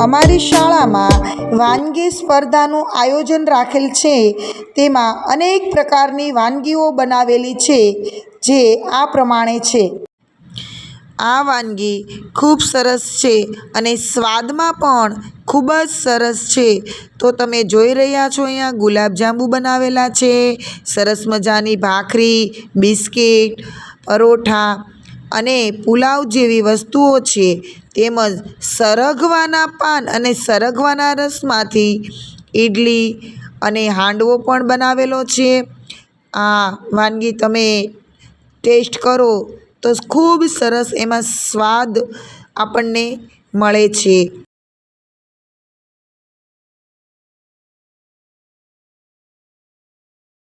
અમારી શાળામાં વાનગી સ્પર્ધાનું આયોજન રાખેલ છે. તેમાં અનેક પ્રકારની વાનગીઓ બનાવેલી છે, જે આ પ્રમાણે છે. આ વાનગી ખૂબ સરસ છે અને સ્વાદમાં પણ ખૂબ જ સરસ છે. તો તમે જોઈ રહ્યા છો અહીંયા ગુલાબજાંબુ બનાવેલા છે, સરસ મજાની ભાખરી, બિસ્કિટ, પરોઠા અને પુલાવ જેવી વસ્તુઓ છે. તેમજ સરગવાના પાન અને સરગવાના રસમાંથી ઇડલી અને હાંડવો પણ બનાવેલો છે. આ વાનગી તમે ટેસ્ટ કરો તો ખૂબ સરસ એમાં સ્વાદ આપણને મળે છે.